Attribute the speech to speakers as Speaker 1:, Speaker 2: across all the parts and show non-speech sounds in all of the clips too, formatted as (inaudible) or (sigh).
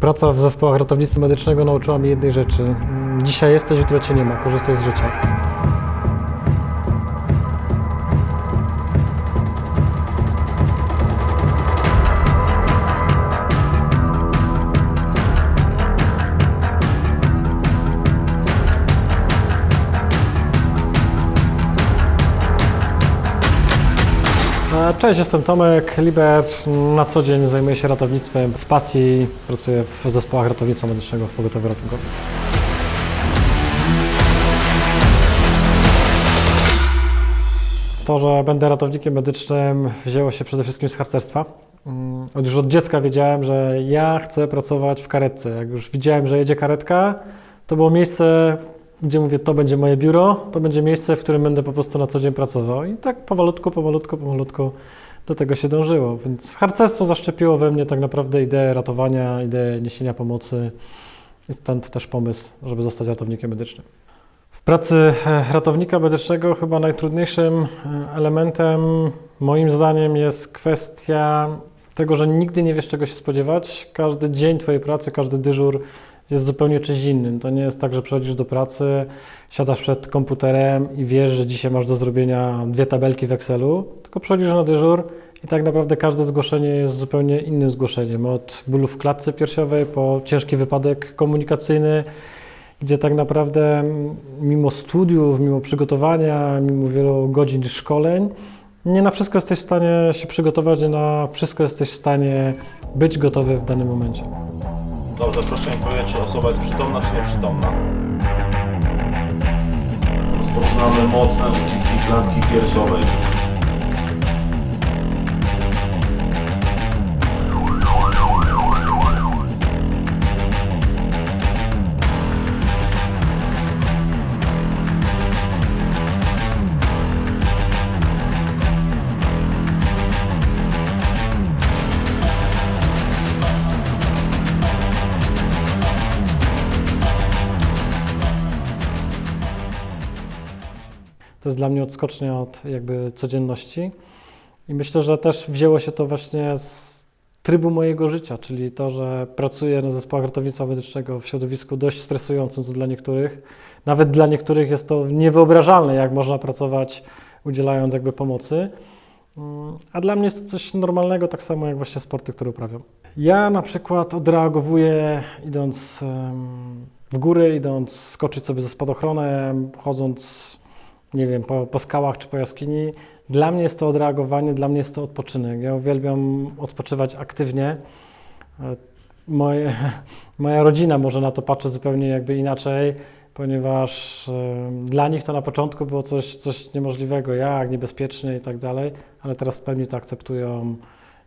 Speaker 1: Praca w zespołach ratownictwa medycznego nauczyła mnie jednej rzeczy. Dzisiaj jesteś, jutro cię nie ma. Korzystaj z życia. Cześć, jestem Tomek Liber. Na co dzień zajmuję się ratownictwem. Z pasji pracuję w zespołach ratownictwa medycznego w pogotowiu ratunkowym. To, że będę ratownikiem medycznym wzięło się przede wszystkim z harcerstwa. Mm, Od już od dziecka wiedziałem, że ja chcę pracować w karetce. Jak już widziałem, że jedzie karetka, to było miejsce, gdzie mówię, to będzie moje biuro, to będzie miejsce, w którym będę po prostu na co dzień pracował. I tak powolutku, powolutku, powolutku do tego się dążyło. Więc harcerstwo zaszczepiło we mnie tak naprawdę ideę ratowania, ideę niesienia pomocy. I stąd też pomysł, żeby zostać ratownikiem medycznym. W pracy e, ratownika medycznego chyba najtrudniejszym e, elementem moim zdaniem jest kwestia tego, że nigdy nie wiesz czego się spodziewać. Każdy dzień Twojej pracy, każdy dyżur jest zupełnie czymś innym. To nie jest tak, że przychodzisz do pracy, siadasz przed komputerem i wiesz, że dzisiaj masz do zrobienia dwie tabelki w Excelu, tylko przychodzisz na dyżur i tak naprawdę każde zgłoszenie jest zupełnie innym zgłoszeniem. Od bólu w klatce piersiowej po ciężki wypadek komunikacyjny, gdzie tak naprawdę mm, mimo studiów, mimo przygotowania, mimo wielu godzin szkoleń, nie na wszystko jesteś w stanie się przygotować, nie na wszystko jesteś w stanie być gotowy w danym momencie.
Speaker 2: Dobrze, proszę mi powiedzieć, czy osoba jest przytomna, czy nieprzytomna. Rozpoczynamy mocne uciski klatki piersiowej.
Speaker 1: To jest dla mnie odskocznia od jakby codzienności. I myślę, że też wzięło się to właśnie z trybu mojego życia, czyli to, że pracuję na zespołach ratownictwa medycznego w środowisku dość stresującym, dla niektórych, nawet dla niektórych jest to niewyobrażalne, jak można pracować udzielając jakby pomocy. Mm, A dla mnie jest to coś normalnego, tak samo jak właśnie sporty, które uprawiam. Ja na przykład odreagowuję idąc w góry, idąc skoczyć sobie ze spadochronem, chodząc nie wiem, po, po skałach czy po jaskini. Dla mnie jest to odreagowanie, dla mnie jest to odpoczynek. Ja uwielbiam odpoczywać aktywnie. E, Moje, (laughs) moja rodzina może na to patrzy zupełnie jakby inaczej, ponieważ dla nich to na początku było coś, coś niemożliwego, jak niebezpiecznie i tak dalej, ale teraz w pełni to akceptują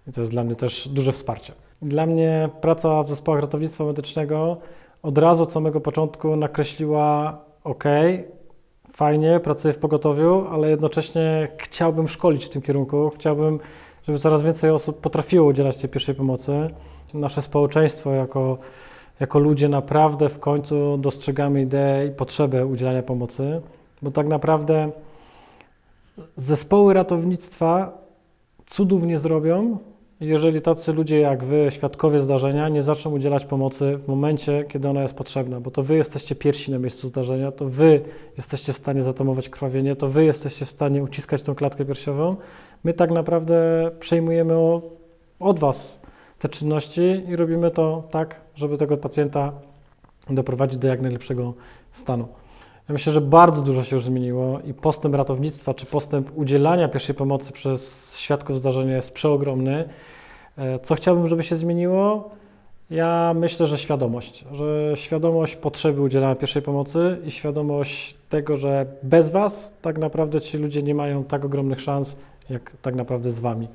Speaker 1: i to jest dla mnie też duże wsparcie. Dla mnie praca w zespołach ratownictwa medycznego od razu od samego początku nakreśliła OK, fajnie, pracuję w pogotowiu, ale jednocześnie chciałbym szkolić w tym kierunku. Chciałbym, żeby coraz więcej osób potrafiło udzielać tej pierwszej pomocy. Nasze społeczeństwo jako, jako ludzie naprawdę w końcu dostrzegamy ideę i potrzebę udzielania pomocy, bo tak naprawdę zespoły ratownictwa cudów nie zrobią, jeżeli tacy ludzie jak wy, świadkowie zdarzenia, nie zaczną udzielać pomocy w momencie, kiedy ona jest potrzebna, bo to wy jesteście pierwsi na miejscu zdarzenia, to wy jesteście w stanie zatamować krwawienie, to wy jesteście w stanie uciskać tą klatkę piersiową. My tak naprawdę przejmujemy od was te czynności i robimy to tak, żeby tego pacjenta doprowadzić do jak najlepszego stanu. Ja myślę, że bardzo dużo się już zmieniło i postęp ratownictwa czy postęp udzielania pierwszej pomocy przez świadków zdarzenia jest przeogromny. E, Co chciałbym, żeby się zmieniło? Ja myślę, że świadomość, że świadomość potrzeby udzielania pierwszej pomocy i świadomość tego, że bez Was tak naprawdę ci ludzie nie mają tak ogromnych szans, jak tak naprawdę z Wami.